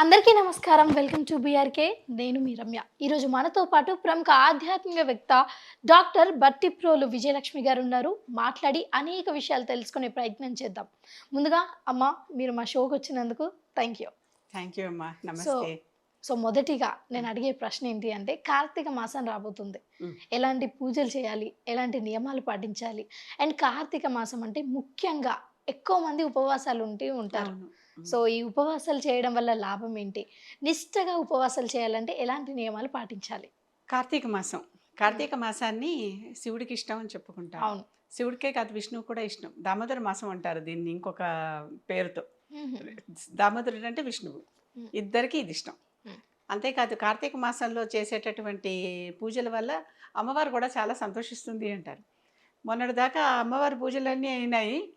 అందరికీ నమస్కారం. Welcome to BRK నేను మీ రమ్య. ఈరోజు మనతో పాటు ప్రముఖ ఆధ్యాత్మికవేత్త డాక్టర్ బట్టిప్రోలు విజయలక్ష్మి గారు ఉన్నారు. మాట్లాడి అనేక విషయాలు తెలుసుకునే ప్రయత్నం చేద్దాం. ముందుగా అమ్మ మీరు మా షోకి వచ్చినందుకు థ్యాంక్ యూ థ్యాంక్ యూ అమ్మా. నమస్తే. సో మొదటిగా నేను అడిగే ప్రశ్న ఏంటి అంటే కార్తీక మాసం రాబోతుంది. ఎలాంటి పూజలు చేయాలి? ఎలాంటి నియమాలు పాటించాలి? అండ్ కార్తీక మాసం అంటే ముఖ్యంగా ఎక్కువ మంది ఉపవాసాలు ఉంటూ ఉంటారు. సో ఈ ఉపవాసాలు చేయడం వల్ల లాభం ఏంటి? నిష్టగా ఉపవాసాలు చేయాలంటే ఎలాంటి నియమాలు పాటించాలి? కార్తీక మాసం. కార్తీక మాసాన్ని శివుడికి ఇష్టం అని చెప్పుకుంటాం. అవును. శివుడికే కాదు విష్ణువు కూడా ఇష్టం. దామోదర మాసం అంటారు దీన్ని ఇంకొక పేరుతో. దామోదరుడు అంటే విష్ణువు. ఇద్దరికి ఇది ఇష్టం. అంతేకాదు కార్తీక మాసంలో చేసేటటువంటి పూజల వల్ల అమ్మవారు కూడా చాలా సంతోషిస్తుంది అంటారు. మొన్నటిదాకా అమ్మవారి పూజలన్నీ అయినాయి.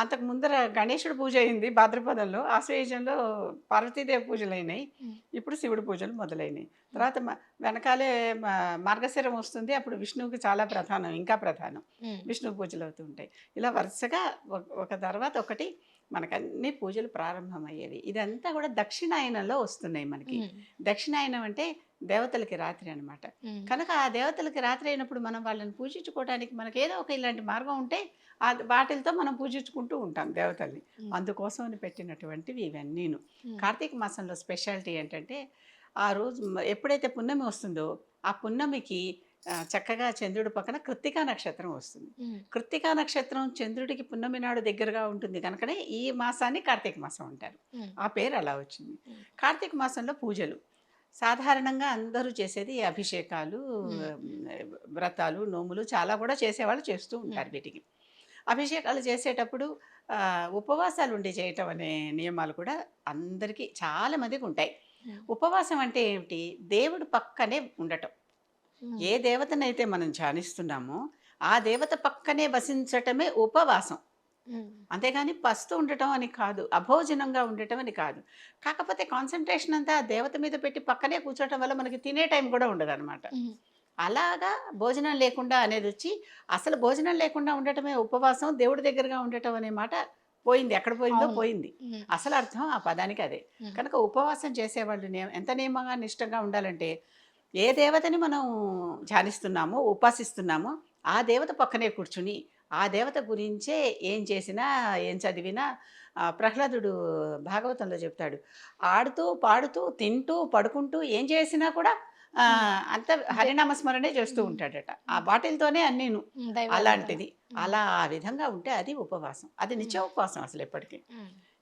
అంతకు ముందర గణేశుడి పూజ అయింది భాద్రపదంలో. ఆశ్వయుజంలో పార్వతీదేవి పూజలు అయినాయి. ఇప్పుడు శివుడి పూజలు మొదలైనాయి. తర్వాత వెనకాలే మార్గశిరం వస్తుంది. అప్పుడు విష్ణువుకి చాలా ప్రధానం ఇంకా ప్రధానం. విష్ణు పూజలు అవుతూ ఉంటాయి. ఇలా వరుసగా ఒక తర్వాత ఒకటి మనకు అన్ని పూజలు ప్రారంభమయ్యేవి ఇదంతా కూడా దక్షిణాయనంలో వస్తున్నాయి మనకి. దక్షిణాయనం అంటే దేవతలకి రాత్రి అన్నమాట మ్మ్. కనుక ఆ దేవతలకి రాత్రి అయినప్పుడు మనం వాళ్ళని పూజించుకోవడానికి మనకి ఏదో ఒక ఇలాంటి మార్గం ఉంటే ఆ వాటిలతో మనం పూజించుకుంటూ ఉంటాం దేవతల్ని. అందుకోసం పెట్టినటువంటివి ఇవన్నీను. కార్తీక మాసంలో స్పెషాలిటీ ఏంటంటే ఆ రోజు ఎప్పుడైతే పున్నమి వస్తుందో ఆ పున్నమికి చక్కగా చంద్రుడి పక్కన కృత్తికా నక్షత్రం వస్తుంది. కృత్తికా నక్షత్రం చంద్రుడికి పున్నమి నాడు దగ్గరగా ఉంటుంది కనుకనే ఈ మాసాన్ని కార్తీక మాసం అంటారు. ఆ పేరు అలా వచ్చింది. కార్తీక మాసంలో పూజలు సాధారణంగా అందరూ చేసేది అభిషేకాలు వ్రతాలు నోములు చాలా కూడా చేసేవాళ్ళు చేస్తూ ఉంటారు వీటికి అభిషేకాలు చేసేటప్పుడు ఉపవాసాలు ఉండి చేయటం అనే నియమాలు కూడా అందరికీ చాలా మందికి ఉంటాయి. ఉపవాసం అంటే ఏమిటి దేవుడు పక్కనే ఉండటం. ఏ దేవతనైతే మనం ధ్యానిస్తున్నామో ఆ దేవత పక్కనే వసించటమే ఉపవాసం. అంతేగాని పస్తు ఉండటం అని కాదు అభోజనంగా ఉండటం అని కాదు కాకపోతే కాన్సన్ట్రేషన్ అంతా ఆ దేవత మీద పెట్టి పక్కనే కూర్చోవటం వల్ల మనకి తినే టైం కూడా ఉండదు అనమాట. అలాగా భోజనం లేకుండా అనేది వచ్చి అసలు భోజనం లేకుండా ఉండటమే ఉపవాసం దేవుడి దగ్గరగా ఉండటం అనే మాట పోయింది ఎక్కడ పోయిందో. పోయింది. అసలు అర్థం ఆ పదానికి అదే. కనుక ఉపవాసం చేసేవాళ్ళు ఎంత నియమంగా నిష్టంగా ఉండాలంటే ఏ దేవతని మనం ధ్యానిస్తున్నామో ఉపాసిస్తున్నామో ఆ దేవత పక్కనే కూర్చుని ఆ దేవత గురించే ఏం చేసినా ఏం చదివినా ప్రహ్లాదుడు భాగవతంలో చెప్తాడు. ఆడుతూ పాడుతూ తింటూ పడుకుంటూ ఏం చేసినా కూడా అంత హరినామస్మరణే చేస్తూ ఉంటాడట. ఆ బాటిల్తోనే అన్నీను. దైవారాధన. అలాంటిది. అలా ఆ విధంగా ఉంటే అది ఉపవాసం. అది నిత్య ఉపవాసం అసలు ఎప్పటికీ.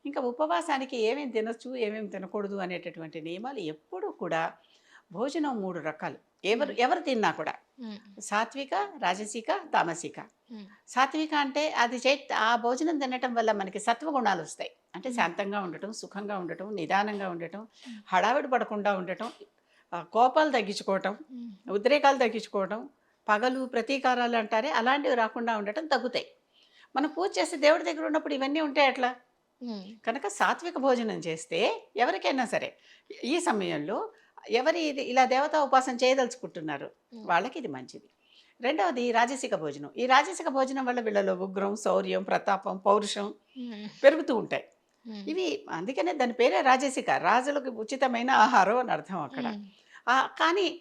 ఇంకా ఉపవాసానికి ఏమేమి తినొచ్చు ఏమేమి తినకూడదు అనేటటువంటి నియమాలు ఎప్పుడూ కూడా భోజనం మూడు రకాలు ఎవరు ఎవరు తిన్నా కూడా. సాత్విక రాజసిక తామసిక. సాత్విక అంటే అది చే ఆ భోజనం తినటం వల్ల మనకి సత్వగుణాలు వస్తాయి అంటే. శాంతంగా ఉండటం సుఖంగా ఉండటం నిదానంగా ఉండటం. హడావిడి పడకుండా ఉండటం కోపాలు తగ్గించుకోవటం. ఉద్రేకాలు తగ్గించుకోవడం పగలు ప్రతీకారాలు అంటారే అలాంటివి రాకుండా ఉండటం తగ్గుతాయి మనం పూజ చేస్తే దేవుడి దగ్గర ఉన్నప్పుడు ఇవన్నీ ఉంటాయి అట్లా. కనుక సాత్విక భోజనం చేస్తే ఎవరికైనా సరే ఈ సమయంలో ఎవరి ఇది ఇలా దేవతా ఉపాసన చేయదలుచుకుంటున్నారు. వాళ్ళకి ఇది మంచిది రెండవది రాజసిక భోజనం ఈ రాజసిక భోజనం వల్ల వీళ్ళలో ఉగ్రం శౌర్యం ప్రతాపం పౌరుషం. పెరుగుతూ ఉంటాయి. ఇవి అందుకనే దాని పేరే రాజసిక రాజులకు ఉచితమైన ఆహారం అని అర్థం అక్కడ కానీ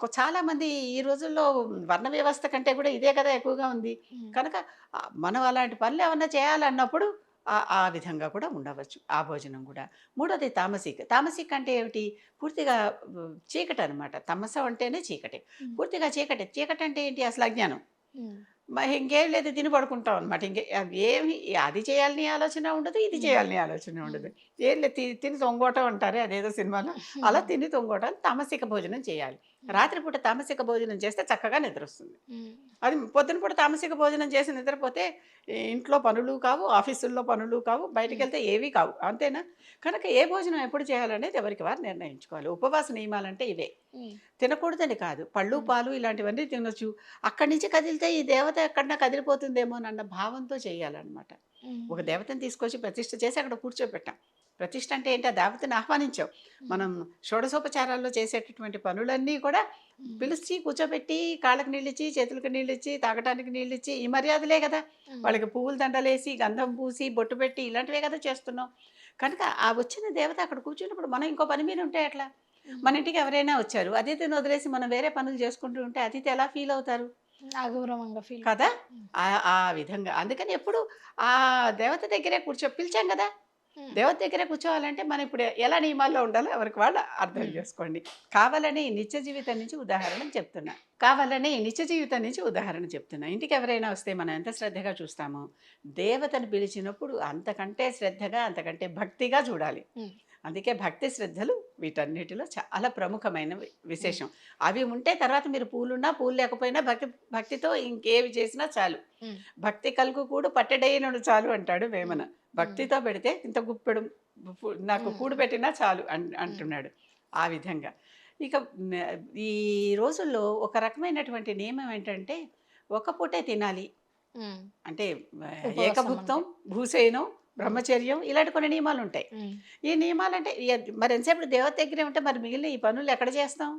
కొ- చాలా మంది ఈ రోజుల్లో వర్ణ వ్యవస్థ కంటే కూడా ఇదే కదా ఎక్కువగా ఉంది. కనుక మనం అలాంటి పనులు ఏమన్నా చేయాలన్నప్పుడు ఆ- విధంగా కూడా ఉండవచ్చు. ఆ భోజనం కూడా. మూడోది తామసిక్. తామసిక్ అంటే ఏమిటి? పూర్తిగా చీకటి అనమాట తమసం అంటేనే చీకటి. పూర్తిగా చీకటి. చీకటి అంటే ఏంటి? అసలు అజ్ఞానం. ఇంకేం లేదు తిని పడుకుంటాం అనమాట ఇంకే ఏమి అది చేయాలని ఆలోచన ఉండదు ఇది చేయాలని ఆలోచన ఉండదు. ఏం లేదు తిని తొంగోటం అంటారే అదేదో సినిమాలో. అలా తిని తొంగోటం తామసిక భోజనం చేయాలి. రాత్రిపూట తామసిక భోజనం చేస్తే చక్కగా నిద్ర వస్తుంది. అది పొద్దున పూట తామసిక భోజనం చేసి నిద్రపోతే ఇంట్లో పనులు కావు ఆఫీసుల్లో పనులు కావు బయటికి వెళ్తే ఏవి కావు. అంతేనా? కనుక ఏ భోజనం ఎప్పుడు చేయాలనేది ఎవరికి వారు నిర్ణయించుకోవాలి. ఉపవాస నియమాలంటే ఇవే. తినకూడదని కాదు. పళ్ళు. పాలు ఇలాంటివన్నీ తినొచ్చు. అక్కడి నుంచి కదిలితే ఈ దేవత ఎక్కడన్నా కదిలిపోతుందేమో అన్న భావంతో చేయాలన్నమాట. ఒక దేవతను తీసుకొచ్చి ప్రతిష్ఠ చేసి అక్కడ కూర్చోబెట్టాం ప్రతిష్ఠ అంటే ఏంటి? ఆ దేవతను ఆహ్వానించాం. మనం షోడసోపచారాల్లో చేసేటటువంటి పనులన్నీ కూడా. పిలిచి కూర్చోబెట్టి కాళ్ళకి నీళ్ళు ఇచ్చి చేతులకు నీళ్ళు ఇచ్చి తాగటానికి నీళ్ళు ఇచ్చి ఈ మర్యాదలే కదా. వాళ్ళకి పువ్వులు దండలేసి గంధం పూసి బొట్టు పెట్టి ఇలాంటివే కదా చేస్తున్నాం. కనుక ఆ వచ్చిన దేవత అక్కడ కూర్చున్నప్పుడు మనం ఇంకో పని మీద ఉంటే ఎట్లా? మన ఇంటికి ఎవరైనా వచ్చారు. అతిథిని వదిలేసి మనం వేరే పనులు చేసుకుంటూ ఉంటే అతిథి ఎలా ఫీల్ అవుతారు? అగౌరవంగా ఫీల్ కదా? ఆ విధంగా. అందుకని ఎప్పుడు ఆ దేవత దగ్గరే కూర్చో పిలిచాం కదా. దేవత దగ్గరే కూర్చోవాలంటే మనం ఇప్పుడు ఎలా నియమాల్లో ఉండాలో ఎవరికి వాళ్ళు అర్థం. చేసుకోండి. కావాలని నిత్య జీవితం నుంచి ఉదాహరణ చెప్తున్నా. కావాలని నిత్య జీవితం నుంచి ఉదాహరణ చెప్తున్నా. ఇంటికి ఎవరైనా వస్తే మనం ఎంత శ్రద్ధగా చూస్తామో దేవతను పిలిచినప్పుడు అంతకంటే శ్రద్ధగా అంతకంటే భక్తిగా చూడాలి. అందుకే భక్తి శ్రద్ధలు వీటన్నిటిలో చాలా ప్రముఖమైన విశేషం. అవి ఉంటే తర్వాత మీరు పూలున్నా పూలు లేకపోయినా భక్తి భక్తితో ఇంకేవి చేసినా చాలు. భక్తి కలుగు కూడు పట్టెడైనడు చాలు అంటాడు వేమన. భక్తితో పెడితే ఇంత గుప్పెడు నాకు. కూడు పెట్టినా చాలు అంటున్నాడు ఆ విధంగా. ఇక ఈ రోజుల్లో ఒక రకమైనటువంటి నియమం ఏంటంటే ఒక పూటే తినాలి. అంటే ఏకభుక్తం భూసేనం బ్రహ్మచర్యం ఇలాంటి కొన్ని నియమాలు ఉంటాయి ఈ నియమాలు అంటే మరి ఎంతసేపు దేవత దగ్గరే ఉంటే మరి మిగిలిన ఈ పనులు ఎక్కడ చేస్తాం?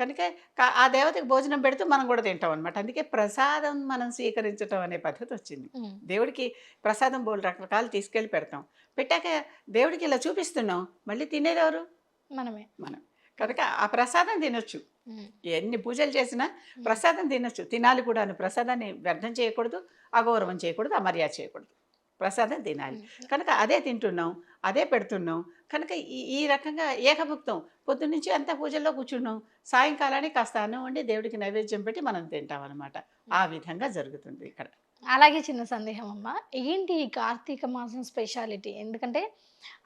కనుక ఆ దేవతకి భోజనం పెడుతూ మనం కూడా తింటాం అనమాట అందుకే ప్రసాదం మనం స్వీకరించడం అనే పద్ధతి వచ్చింది. దేవుడికి ప్రసాదం బోల్ రకరకాలు తీసుకెళ్ళి పెడతాం. పెట్టాక దేవుడికి ఇలా చూపిస్తున్నాం. మళ్ళీ తినేది ఎవరు? మనమే. మనం. కనుక ఆ ప్రసాదం తినొచ్చు. ఎన్ని పూజలు చేసినా ప్రసాదం తినొచ్చు. తినాలి కూడాను. ప్రసాదాన్ని వ్యర్థం చేయకూడదు. అగౌరవం చేయకూడదు. అమర్యాద చేయకూడదు. ప్రసాదం తినాలి. కనుక అదే తింటున్నాం అదే పెడుతున్నాం కనుక ఈ ఈ రకంగా ఏకభుక్తం. పొద్దున్నుంచి అంతా పూజల్లో కూర్చున్నాం సాయంకాలానికి కాస్త అన్నం వండి దేవుడికి నైవేద్యం పెట్టి మనం తింటాం అనమాట ఆ విధంగా జరుగుతుంది ఇక్కడ. అలాగే చిన్న సందేహం అమ్మ. ఏంటి ఈ కార్తీక మాసం స్పెషాలిటీ? ఎందుకంటే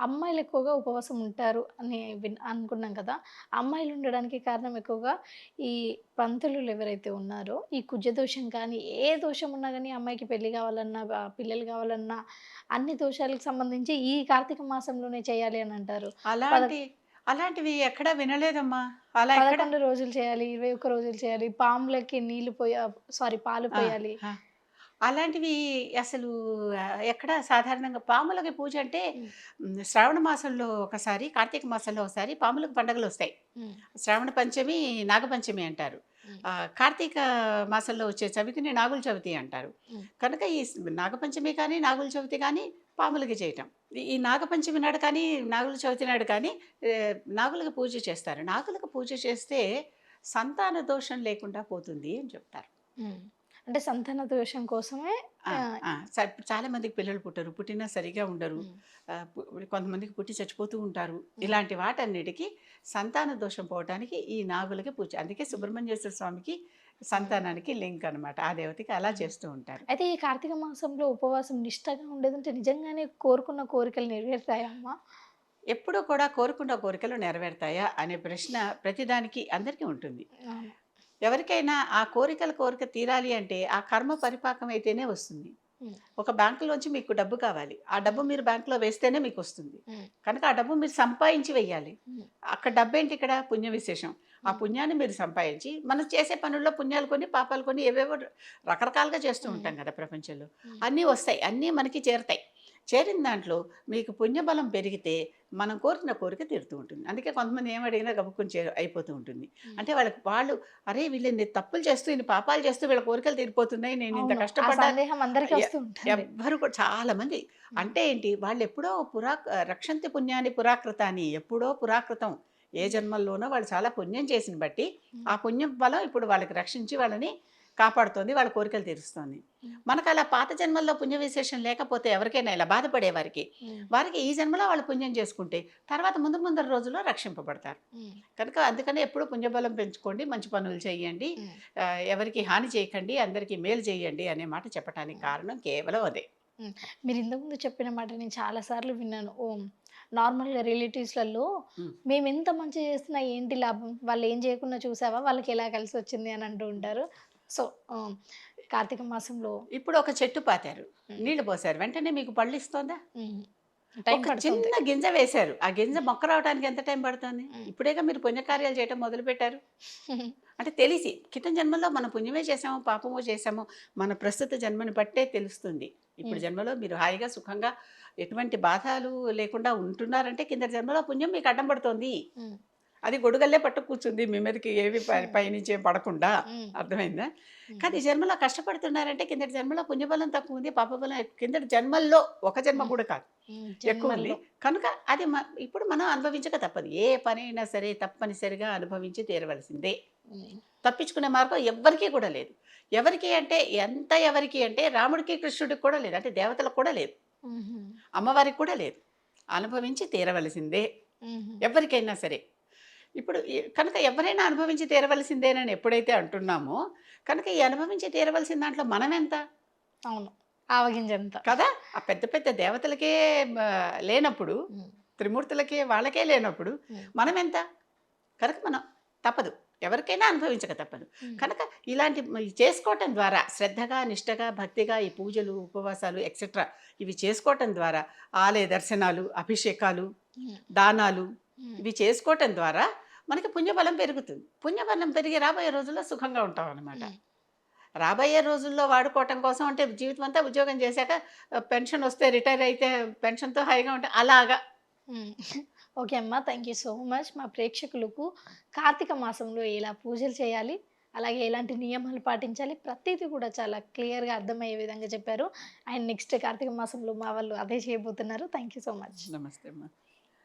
అమ్మాయిలు ఎక్కువగా ఉపవాసం ఉంటారు అని విన్ అనుకున్నాం కదా. అమ్మాయిలు ఉండడానికి కారణం ఎక్కువగా ఈ పంతులు ఎవరైతే ఉన్నారో ఈ కుజ దోషం కానీ ఏ దోషం ఉన్నా కానీ అమ్మాయికి పెళ్ళి కావాలన్నా పిల్లలు కావాలన్నా అన్ని దోషాలకు సంబంధించి ఈ కార్తీక మాసంలోనే చేయాలి అని అంటారు. అలాంటి అలాంటివి ఎక్కడా వినలేదమ్మా. అలా పదకొండు రోజులు చేయాలి ఇరవై ఒక్క రోజులు చేయాలి. పాములకి నీళ్ళు పోయ సారీ పాలు పోయాలి. అలాంటివి అసలు ఎక్కడ సాధారణంగా పాములకి పూజ అంటే శ్రావణ మాసంలో ఒకసారి కార్తీక మాసంలో ఒకసారి పాములకు పండగలు వస్తాయి. శ్రావణ పంచమి నాగపంచమి అంటారు. కార్తీక మాసంలో వచ్చే చవితిని నాగుల చవితి అంటారు. కనుక ఈ నాగపంచమి కానీ నాగుల చవితి కానీ పాములకి చేయటం. ఈ- నాగపంచమి నాడు కానీ నాగుల చవితి నాడు కానీ నాగులకు పూజ చేస్తారు. నాగులకు పూజ చేస్తే సంతాన దోషం లేకుండా పోతుంది అని చెప్తారు. అంటే సంతాన దోషం కోసమే చాలా మందికి పిల్లలు పుట్టరు పుట్టినా సరిగా ఉండరు. కొంతమందికి పుట్టి చచ్చిపోతూ ఉంటారు. ఇలాంటి వాటన్నిటికీ సంతాన దోషం పోవడానికి ఈ నాగులకి పూజ అందుకే సుబ్రహ్మణ్యేశ్వర స్వామికి సంతానానికి లింక్ అన్నమాట. ఆ దేవతకి అలా చేస్తూ ఉంటారు. అయితే ఈ కార్తీక మాసంలో ఉపవాసం నిష్టగా ఉండేదంటే నిజంగానే కోరుకున్న కోరికలు నెరవేరుతాయా అమ్మా ఎప్పుడూ కూడా కోరుకున్న కోరికలు నెరవేరుతాయా అనే ప్రశ్న ప్రతిదానికి అందరికీ ఉంటుంది. ఎవరికైనా ఆ కోరికల కోరిక తీరాలి అంటే ఆ కర్మ పరిపాకం అయితేనే వస్తుంది. ఒక బ్యాంకులోంచి మీకు డబ్బు కావాలి. ఆ డబ్బు మీరు బ్యాంకులో వేస్తేనే మీకు వస్తుంది. కనుక ఆ డబ్బు మీరు సంపాదించి వెయ్యాలి. ఉమ్. అక్కడ డబ్బు ఏంటి ఇక్కడ? పుణ్య విశేషం. ఆ పుణ్యాన్ని మీరు సంపాదించి మనం చేసే పనుల్లో పుణ్యాలు కొన్ని పాపాలు కొన్ని ఏవేవో రకరకాలుగా చేస్తూ ఉంటాం కదా ప్రపంచంలో. అన్నీ వస్తాయి. అన్నీ మనకి చేరుతాయి. చేరిన దాంట్లో మీకు పుణ్యబలం పెరిగితే మనం కోరిన కోరిక తీరుతూ ఉంటుంది. అందుకే కొంతమంది ఏమడిగినా గబుక్కుని చే అయిపోతూ ఉంటుంది. అంటే వాళ్ళకి వాళ్ళు అరే వీళ్ళు ఇన్ని తప్పులు చేస్తూ ఇన్ని పాపాలు చేస్తూ వీళ్ళ కోరికలు తీరిపోతున్నాయి. నేను ఇంత కష్టపడ్డా ఎవ్వరు కూడా చాలా మంది. అంటే ఏంటి? వాళ్ళు ఎప్పుడో పురా రక్షంతి పుణ్యాన్ని పురాకృతాన్ని ఎప్పుడో పురాకృతం ఏ జన్మల్లోనో వాళ్ళు చాలా పుణ్యం చేసిన బట్టి ఆ పుణ్యం బలం ఇప్పుడు వాళ్ళకి రక్షించి వాళ్ళని కాపాడుతోంది వాళ్ళ కోరికలు తీరుస్తోంది. మనకు అలా పాత జన్మల్లో పుణ్య విశేషం లేకపోతే ఎవరికైనా ఇలా బాధపడే వారికి. వారికి ఈ జన్మలో వాళ్ళు పుణ్యం చేసుకుంటే తర్వాత ముందు ముందర రోజుల్లో రక్షింపబడతారు. కనుక అందుకనే ఎప్పుడు పుణ్యబలం పెంచుకోండి మంచి పనులు చేయండి ఎవరికి హాని చేయకండి అందరికీ మేలు చేయండి అనే మాట చెప్పడానికి కారణం కేవలం అదే. మీరు ఇంతకుముందు చెప్పిన మాట నేను చాలా సార్లు విన్నాను. ఓ నార్మల్గా రిలేటివ్స్లలో. మేము ఎంత మంచి చేస్తున్నా ఏంటి లాభం? వాళ్ళు ఏం చేయకుండా చూసావా? వాళ్ళకి ఎలా కలిసి వచ్చింది అని అంటూ ఉంటారు. సో కార్తీక మాసంలో ఇప్పుడు ఒక చెట్టు పాతారు. నీళ్ళు పోసారు వెంటనే మీకు పళ్ళు ఇస్తుందా? చిన్న గింజ వేశారు. ఆ గింజ మొక్క రావడానికి ఎంత టైం పడుతుంది. ఇప్పుడేగా మీరు పుణ్యకార్యాలు చేయటం మొదలు పెట్టారు అంటే తెలిసి క్రితం జన్మలో మనం పుణ్యమే చేసామో పాపమో చేసామో మన ప్రస్తుత జన్మని బట్టే తెలుస్తుంది. ఇప్పుడు. జన్మలో మీరు హాయిగా సుఖంగా ఎటువంటి బాధలు లేకుండా ఉంటున్నారంటే కింద జన్మలో పుణ్యం మీకు అడ్డం పడుతోంది. అది గొడుగల్లే పట్టు కూర్చుంది మీ మీదకి ఏవి పైనుంచి ఏం పడకుండా అర్థమైందా. కానీ జన్మలో కష్టపడుతున్నారంటే కిందటి జన్మలో పుణ్యబలం తక్కువ ఉంది పాపబలం. కిందటి జన్మల్లో ఒక జన్మ కూడా కాదు. ఎక్కువ ఉంది. కనుక అది ఇప్పుడు మనం అనుభవించక తప్పదు. ఏ పని అయినా సరే తప్పనిసరిగా అనుభవించి తీరవలసిందే. తప్పించుకునే మార్గం ఎవ్వరికీ కూడా లేదు. ఎవరికి అంటే ఎంత ఎవరికి అంటే రాముడికి కృష్ణుడికి కూడా లేదు. అంటే దేవతలకు కూడా లేదు. అమ్మవారికి కూడా లేదు. అనుభవించి తీరవలసిందే. ఎవరికైనా సరే. ఇప్పుడు కనుక ఎవరైనా అనుభవించి తీరవలసిందేనని ఎప్పుడైతే అంటున్నామో కనుక ఈ అనుభవించి తీరవలసిన దాంట్లో మనం ఎంత అవును. ఆవగింజంత. కదా? ఆ పెద్ద పెద్ద దేవతలకే లేనప్పుడు త్రిమూర్తులకే వాళ్ళకే లేనప్పుడు. మనం ఎంత కనుక మనం తప్పదు. ఎవరికైనా అనుభవించక తప్పదు. కనుక ఇలాంటి చేసుకోవటం ద్వారా శ్రద్ధగా నిష్టగా భక్తిగా ఈ పూజలు ఉపవాసాలు ఎక్సెట్రా ఇవి చేసుకోవటం ద్వారా ఆలయ దర్శనాలు అభిషేకాలు దానాలు ఇవి చేసుకోవటం ద్వారా మనకి పుణ్యబలం పెరుగుతుంది. పుణ్యబలం పెరిగి రాబోయే రోజుల్లో సుఖంగా ఉంటాం అనమాట. రాబోయే రోజుల్లో వాడుకోవటం కోసం అంటే జీవితం అంతా ఉద్యోగం చేశాక పెన్షన్ వస్తే రిటైర్ అయితే పెన్షన్తో హాయిగా ఉంటాం అలాగా. ఓకే అమ్మా థ్యాంక్ యూ సో మచ్ మా ప్రేక్షకులకు కార్తీక మాసంలో ఎలా పూజలు చేయాలి అలాగే ఎలాంటి నియమాలు పాటించాలి ప్రతిదీ కూడా చాలా క్లియర్గా అర్థమయ్యే విధంగా చెప్పారు. అండ్ నెక్స్ట్ కార్తీక మాసంలో మా వాళ్ళు అదే చేయబోతున్నారు. థ్యాంక్ యూ సో మచ్ నమస్తే అమ్మా.